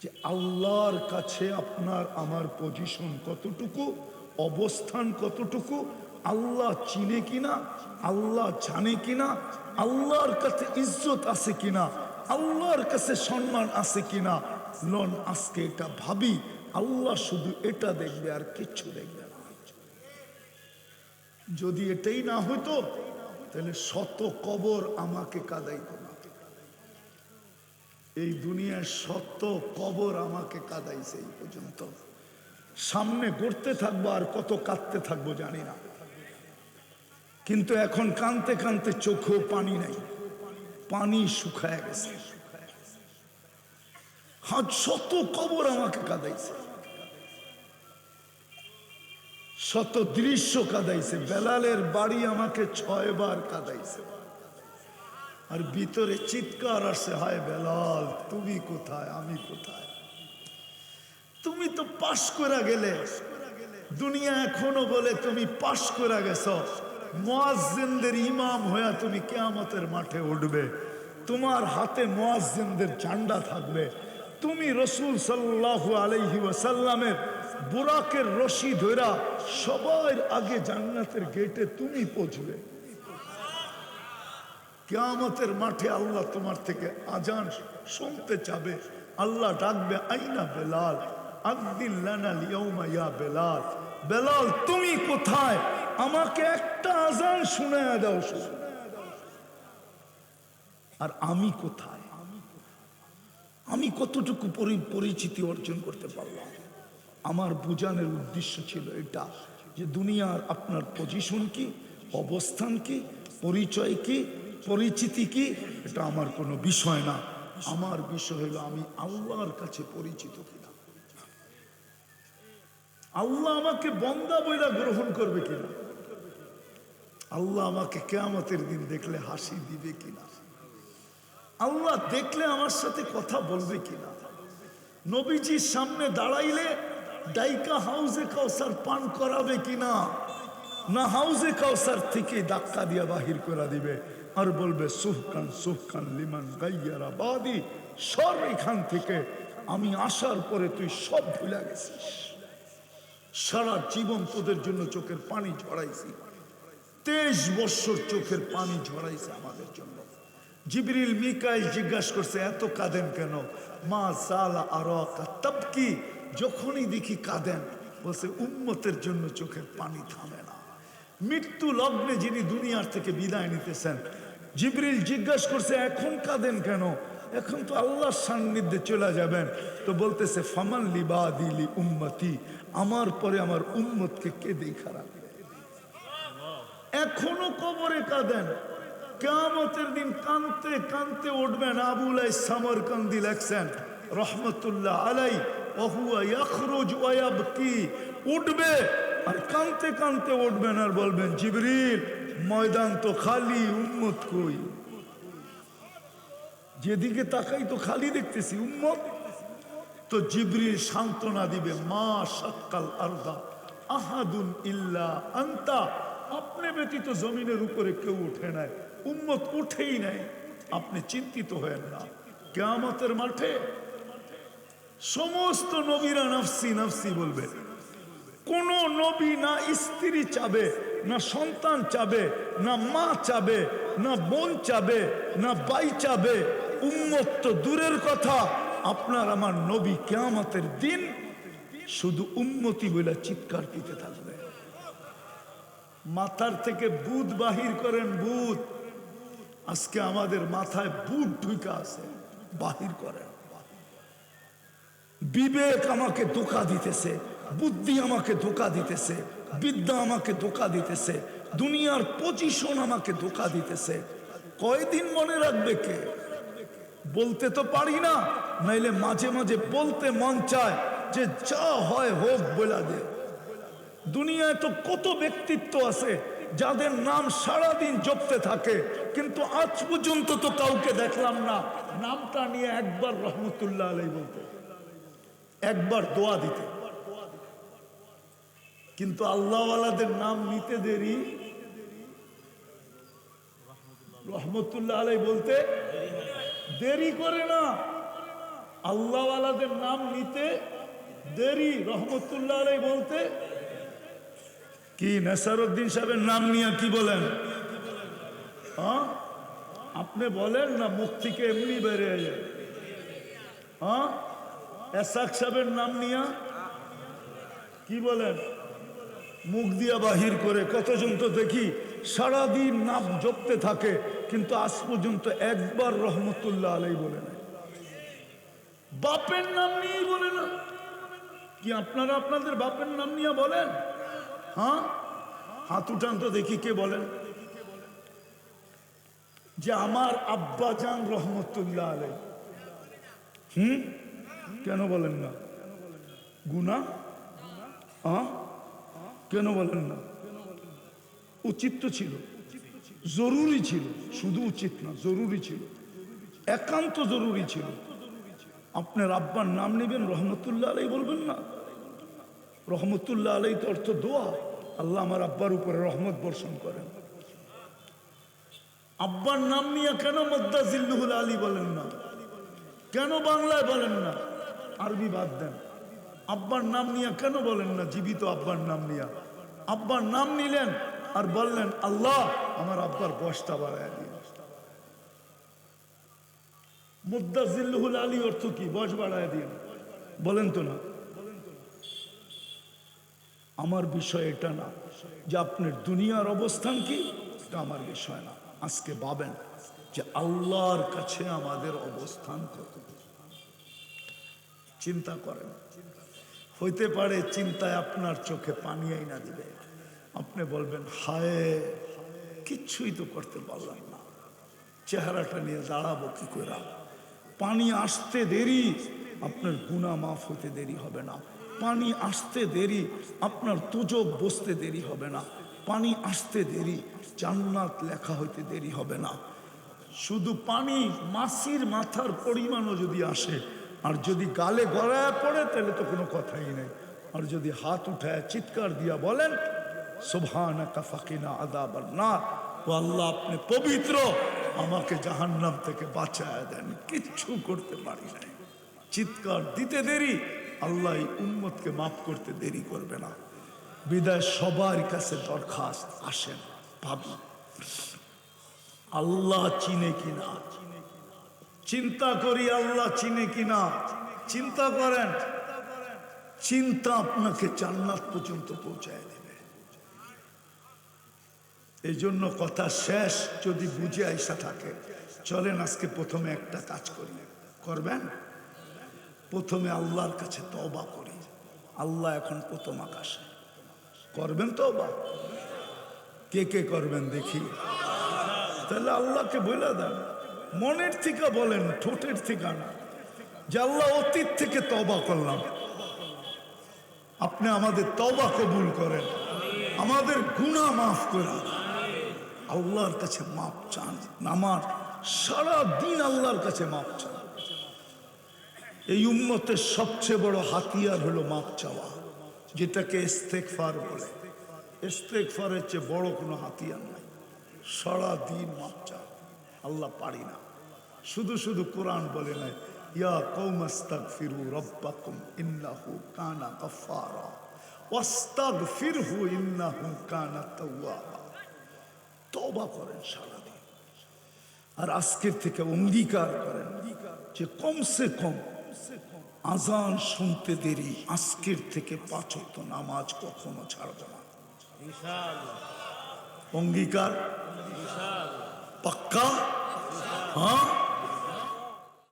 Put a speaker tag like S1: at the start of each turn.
S1: যে আল্লাহর কাছে আপনার আমার পজিশন কতটুকু, অবস্থান কতটুকু, আল্লাহ চিনে কিনা, আল্লাহ জানে কিনা, আল্লাহর কাছে ইজ্জত আছে কিনা, আল্লাহর কাছে সম্মান আছে কিনা লন আজকে এটা ভাবি, আল্লাহ শুধু এটা দেখবে আর কিচ্ছু দেখবে না। যদি এটাই না হতো তাহলে শত কবর আমাকে কাদাইতো এই দুনিয়ার শত কবর আমাকে কাদাইছে এই পর্যন্ত। সামনে গড়তে থাকব আর কত কাঁদতে থাকব জানি না। কিন্তু এখন কানতে কানতে চোখেও পানি নাই। পানি শুকায় গেছে। হাত শত কবর আমাকে কাদাইছে। শত দৃশ্য কাদাইছে। বেলালের বাড়ি আমাকে ছয়বার কাদাইছে। আর ভিতরে চিৎকার আসে, হায় বেলাল, তুমি কোথায়, আমি কোথায়? তুমি তো পাশ করে গেলে, দুনিয়া এখনও বলে তুমি পাশ করে গেছ। মোয়াজ্জেনদের ইমাম হয়ে তুমি কেয়ামতের মাঠে উঠবে। তোমার হাতে মোয়াজ্জেনদের ঝান্ডা থাকবে। তুমি রসুল সাল্লাহ আলাইহি ওয়াসাল্লামের বুরাকের রশি ধরা সবার আগে জান্নাতের গেটে তুমি পৌঁছবে। কেয়ামতের মাঠে আল্লাহ তোমার থেকে আজান শুনতে চাবে। আল্লাহ ডাকবে, আইনা বেলাল? বেলাল। বেলাল, তুমি কোথায়? আমাকে একটা আজান শুনে দাও আর আমি কোথায়? আমি কতটুকু পরি- পরিচিতি অর্জন করতে পারলাম? আমার বোঝানোর উদ্দেশ্য ছিল এটা, যে দুনিয়ার আপনার পজিশন কি, অবস্থান কি, পরিচয় কি পরিচিতি কি এটা আমার কোনো বিষয় না। আমার বিষয় হলো আমি আল্লাহর কাছে পরিচিত কিনা। আল্লাহ আমাকে বন্দা বইরা গ্রহণ করবে কিনা? আল্লাহ আমাকে কেয়ামতের দিন দেখলে হাসি দিবে কিনা? আল্লাহ দেখলে আমার সাথে কথা বলবে কিনা? নবীজির সামনে দাঁড়াইলে ডাইকা হাউজে কাউসার পান করাবে কিনা? না হাউজে কাউসার থেকে ধাক্কা দিয়া বাহির করা দিবে। আর বলবে, সুহকান সুহকান লিমান গাইয়ারা বাদি, সর এখান থেকে। আমি আসার পরে তুই সব ভুলে গেছিস। সারা জীবন তোদের জন্য চোখের পানি ঝরাইছি। তেইশ বৎসর চোখের পানি ঝরাইছে আমাদের জন্য। জিবরিল, মিকাইল জিজ্ঞাসা করছে, এত কাঁদেন কেন? মা সালা আরা তবকি, যখনই দেখি কাঁদেন, বলছে, উম্মতের জন্য চোখের পানি থামে না। মৃত্যু লগ্নে যিনি দুনিয়ার থেকে বিদায় নিতেছেন, জিবরিল জিজ্ঞাসা করছে, এখন কাঁদেন কেন? এখন তো আল্লাহর সান্নিধ্যে চলে যাবেন। তো বলতেছে, ফামান লিবা দিলি উম্মতি, আমার পরে আমার উম্মতকে কে দেখা রাখবে? এখনও কবরে কাঁদেন। কেয়ামতের দিন কানতে কানতে উঠবেন। আবুল সামরকান্দি লেখছেন, রহমতুল্লাহ আলাই অহুয়া ইয়াখরুজ ওয়ায়াবকি উঠবে আর কানতে কানতে উঠবেন আর বলবেন, জিবরিল, ময়দান তো খালি, উম্মত কই? যেদিকে তাকাই তো খালি দেখতেছি, উম্মত। তো জিবরিল সান্ত্বনা দিবে, মা সাক্কাল আরদা আহাদুন ইল্লা আন্তা। আপনি ব্যতীত জমিনের উপরে কেউ উঠে নাই, উম্মত উঠেই নাই। আপনি চিন্তিত হয়েন না, কেয়ামতের মাঠে সমস্ত নবীরা নফসি নফসি বলবে। কোন নবী না স্ত্রী চাবে, না সন্তান চাবে, না মা চাবে, না বোন চাবে, না বাই চাবে। উম্মত দূরের কথা। আপনার আমার নবী কেয়ামতের দিন শুধু উন্মতি বলে চিৎকার দিতে থাকবে। মাথার থেকে বুধ বাহির করেন বুধ আজকে আমাদের মাথায় বুধ ঢুকা আছে, বাহির করেন। বিবেক আমাকে ধোকা দিতেছে। বুদ্ধি আমাকে ধোকা দিতেছে, বিদ্যা আমাকে ধোকা দিতেছে, দুনিয়ার পজিশন আমাকে ধোকা দিতেছে। কয়দিন মনে রাখবে কে? বলতে তো পারি না, নাইলে মাঝে মাঝে বলতে মন চায় যে যা হয় হোক বলা দে। দুনিয়ায় তো কত ব্যক্তিত্ব আছে, যাদের নাম সারাদিন জপতে থাকে, কিন্তু আজ পর্যন্ত তো কাউকে দেখলাম না। নামটা নিয়ে একবার রহমতুল্লাহ আলাই বলতে, একবার দোয়া দিতে। কিন্তু আল্লাহওয়ালাদের নাম নিতে দেরি। রহমতুল্লাহ আলাই বলতে দেরি করে না। আল্লাহওয়ালাদের নাম নিতে দেরি, রহমতুল্লাহ আলাই বলতে। কি নেসারুদ্দিন সাহেবের নাম নিয়ে কি বলেন? হ্যাঁ? আপনি বলেন না, মুখ থেকে এমনি বেরিয়ে যায়। হ্যাঁ? এসাক সাহেবের নাম নিয়া কি বলেন? মুখ দিয়া বাহির করে কতজন তো দেখি, সারাদিন নাম জপতে থাকে, কিন্তু আজ পর্যন্ত একবার রহমতুল্লাহ আলাই বলে না বাপের নাম নিয়েই বলে না। কি আপনারা আপনাদের বাপের নাম নিয়ে বলেন? হ্যাঁ? হাত উঠান তো দেখি কে বলেন। যে আমার আব্বা জান রহমতুল্লাহ আলাই হুম? কেন বলেন না? গুনা হ্যাঁ? কেন বলেন না? উচিত তো ছিল। জরুরি ছিল। শুধু উচিত না, জরুরি ছিল। একান্ত জরুরি ছিল। আপনার আব্বার নাম নেবেন, রহমতুল্লাহ আলাই বলবেন না? রহমতুল্লাহ আলাই তো অর্থ দোয়া। আল্লাহ আমার আব্বার উপরে রহমত বর্ষণ করেন। আব্বার নাম নিয়ে কেন মদ্দা জিল্লুহুল আলী বলেন না? কেন বাংলায় বলেন না? আরবি বাদ দেন। আব্বার নাম নিয়ে কেন বলেন না? জীবিত আব্বার নাম নিয়া। আব্বার নাম নিলেন আর বললেন, আল্লাহ, আমার আব্বার বয়সটা বাড়ায় দিন। মুদ্দা জিল্লুহুল আলী অর্থ কি? বয়স বাড়ায় দিন। বলেন তো না। আমার বিষয় এটা না যে আপনার দুনিয়ার অবস্থান কি? এটা আমার বিষয় না। আজকে ভাবেন যে আল্লাহর কাছে আমাদের অবস্থান কত? চিন্তা করেন। হইতে পারে চিন্তায় আপনার চোখে পানি আইনা দিবে। আপনি বলবেন, হায় কিচ্ছুই তো করতে পারলাম না। চেহারাটা নিয়ে দাঁড়াবো কি করে পানি আসতে দেরি, আপনার গুণা মাফ হতে দেরি হবে না। পানি আসতে দেরি, আপনার তোজক বসতে দেরি হবে না। পানি আসতে দেরি, জান্নাত লেখা হইতে দেরি হবে না। শুধু পানি, মাসির মাথার পরিমাণও যদি আসে আর যদি গালে গড়ায় পড়ে, তাহলে তো কোনো কথাই নেই। আর যদি হাত উঠায়, চিৎকার দিয়া বলেন সোভানা কাফাকিনা আদাব না ও আল্লাহ আপনি পবিত্র, আমাকে জাহান্নাম থেকে বাঁচায় দেন। কিচ্ছু করতে পারি নাই। চিৎকার দিতে দেরি, আল্লাহ এই উম্মতকে মাফ করতে দেরি করবে না। বিদায় সবার কাছে দরখাস্ত, আসেন, ভাবি। আল্লাহ চিনে কিনা? চিন্তা করি আল্লাহ চিনে কিনা। চিন্তা করেন, চিন্তা আপনাকে জান্নাত পর্যন্ত পৌঁছায় দেবে। এই জন্য কথা শেষ, যদি বুঝে আইসা থাকে, চলেন আজকে প্রথমে একটা কাজ করি। করবেন? প্রথমে আল্লাহর কাছে তবা করি। আল্লাহ এখন প্রথম আকাশে। করবেন তবা কে কে করবেন দেখি। তাহলে আল্লাহকে বলে দেন। মনের থেকে বলেন, ঠোঁটের থেকে না। যে আল্লাহ অতীত থেকে তবা করলাম। আপনি আমাদের তবা কবুল করেন। আমাদের গুণা মাফ করেন। আল্লাহর কাছে মাপ চান। নামাজ সারা দিন আল্লাহর কাছে মাপ চান। এই উম্মতের সবচেয়ে বড় হাতিয়ার হলো মাপ চাওয়া, যেটাকে ইস্তেকফার বলে। ইস্তেকফারের চেয়ে বড় কোনো হাতিয়ার নাই। সারা দিন মাপ চাও আল্লাহ পারি না। শুধু শুধু কোরআন বলে নাই ইয়া কৌমাস্তাগফিরু রব্বাকুম ইন্নাহু কানা গফফারা ওয়াস্তাগফিরহু ইন্নাহু কানা তাওয়াবা। তওবা করেন সারাদিন। আর আজকের থেকে অঙ্গীকার করেন যে কমসে কম আজান শুনতে দেরি আজকের থেকে পাঁচ ওয়াক্ত নামাজ কখনো ছাড়ব না। অঙ্গীকার? পাক্কা হ্যাঁ